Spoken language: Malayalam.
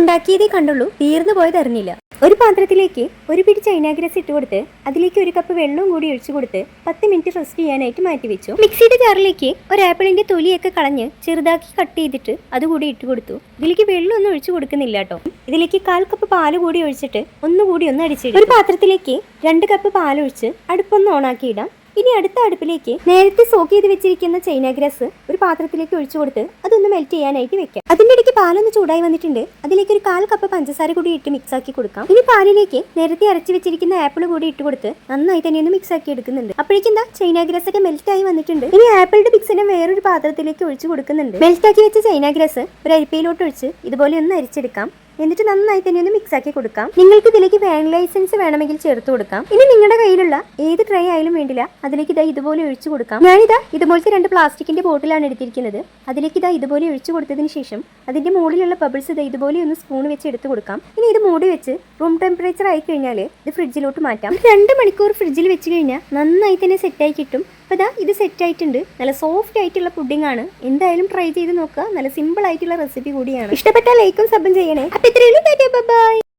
ഉണ്ടാക്കിയതേ കണ്ടുള്ളൂ. തീർന്നു പോയത് അറിഞ്ഞില്ല. ഒരു പാത്രത്തിലേക്ക് ഒരു പിടി ചൈനാഗ്രസ് ഇട്ട് കൊടുത്ത് അതിലേക്ക് ഒരു കപ്പ് വെള്ളവും കൂടി ഒഴിച്ചു കൊടുത്ത് പത്ത് മിനിറ്റ് റെസ്റ്റ് ചെയ്യാനായിട്ട് മാറ്റി വെച്ചു. മിക്സിയുടെ ജാറിലേക്ക് ഒരു ആപ്പിളിന്റെ തൊലിയൊക്കെ കളഞ്ഞ് ചെറുതാക്കി കട്ട് ചെയ്തിട്ട് അതുകൂടി ഇട്ട് കൊടുത്തു. ഇതിലേക്ക് വെള്ളം ഒന്നും ഒഴിച്ചു കൊടുക്കുന്നില്ല കേട്ടോ. ഇതിലേക്ക് കാൽ കപ്പ് പാൽ കൂടി ഒഴിച്ചിട്ട് ഒന്നുകൂടി ഒന്ന് അടിച്ചിട്ട് ഒരു പാത്രത്തിലേക്ക് രണ്ട് കപ്പ് പാലൊഴിച്ച് അടുപ്പൊന്ന് ഓണാക്കി ഇടാം. ഇനി അടുത്ത അടുപ്പിലേക്ക് നേരത്തെ സോക്ക് ചെയ്ത് വെച്ചിരിക്കുന്ന ചൈന ഗ്രാസ് ഒരു പാത്രത്തിലേക്ക് ഒഴിച്ചു കൊടുത്ത് അതൊന്ന് മെൽറ്റ് ചെയ്യാനായിട്ട് വെക്കാം. അതിന്റെ പാലൊന്ന് ചൂടായി വന്നിട്ടുണ്ട്. അതിലേക്ക് ഒരു കാൽ കപ്പ് പഞ്ചസാര കൂടി ഇട്ട് മിക്സ് ആക്കി കൊടുക്കാം. ഇനി പാലിലേക്ക് നേരത്തെ അരച്ചു വെച്ചിരിക്കുന്ന ആപ്പിൾ കൂടി ഇട്ട് കൊടുത്ത് നന്നായി തന്നെ ഒന്ന് മിക്സ് ആക്കി എടുക്കുന്നുണ്ട്. അപ്പോഴേക്കും എന്താ ചൈന ഒക്കെ മെൽറ്റ് ആയി വന്നിട്ടുണ്ട്. ഇനി ആപ്പിളിന്റെ മിക്സിനെ വേറൊരു പാത്രത്തിലേക്ക് ഒഴിച്ചു കൊടുക്കുന്നുണ്ട്. മെൽറ്റ് ആക്കി വെച്ച ചൈന ഗ്രാസ് ഒരു അരിപ്പയിലോട്ട് ഒഴിച്ച് ഇതുപോലെ ഒന്ന് അരിച്ചെടുക്കാം. എന്നിട്ട് നന്നായി തന്നെ ഒന്ന് മിക്സ് ആക്കി കൊടുക്കാം. നിങ്ങൾക്ക് ഇതിലേക്ക് വാനില എസൻസ് വേണമെങ്കിൽ ചേർത്ത് കൊടുക്കാം. ഇനി നിങ്ങളുടെ കയ്യിലുള്ള ഏത് ട്രൈ ആയാലും വേണ്ടില്ല അതിലേക്ക് ഇതാ ഇതുപോലെ ഒഴിച്ചു കൊടുക്കാം. ഞാനിതാ ഇതുപോലത്തെ രണ്ട് പ്ലാസ്റ്റിക്കിന്റെ ബോട്ടിലാണ് എടുത്തിരിക്കുന്നത്. അതിലേക്ക് ഇതാ ഇതുപോലെ ഒഴിച്ചു കൊടുത്തതിന് ശേഷം അതിന്റെ മുകളിലുള്ള ബബിൾസ് ഇതാ ഇതുപോലെ ഒന്ന് സ്പൂൺ വെച്ച് എടുത്തു കൊടുക്കാം. ഇനി ഇത് മൂടി വെച്ച് റൂം ടെമ്പറേച്ചർ ആയി കഴിഞ്ഞാൽ ഇത് ഫ്രിഡ്ജിലോട്ട് മാറ്റാം. രണ്ട് മണിക്കൂർ ഫ്രിഡ്ജിൽ വെച്ച് കഴിഞ്ഞാൽ നന്നായി തന്നെ സെറ്റായി കിട്ടും. അപ്പോൾ ഇതാ ഇത് സെറ്റ് ആയിട്ടുണ്ട് നല്ല സോഫ്റ്റ് ആയിട്ടുള്ള പുഡിംഗ് ആണ്. എന്തായാലും ട്രൈ ചെയ്ത് നോക്കുക. നല്ല സിമ്പിൾ ആയിട്ടുള്ള റെസിപ്പി കൂടിയാണ്. ഇഷ്ടപ്പെട്ടാൽ ലൈക്കും സബും ചെയ്യണേ. അപ്പോൾ ഇത്രയുള്ളൂ ബൈ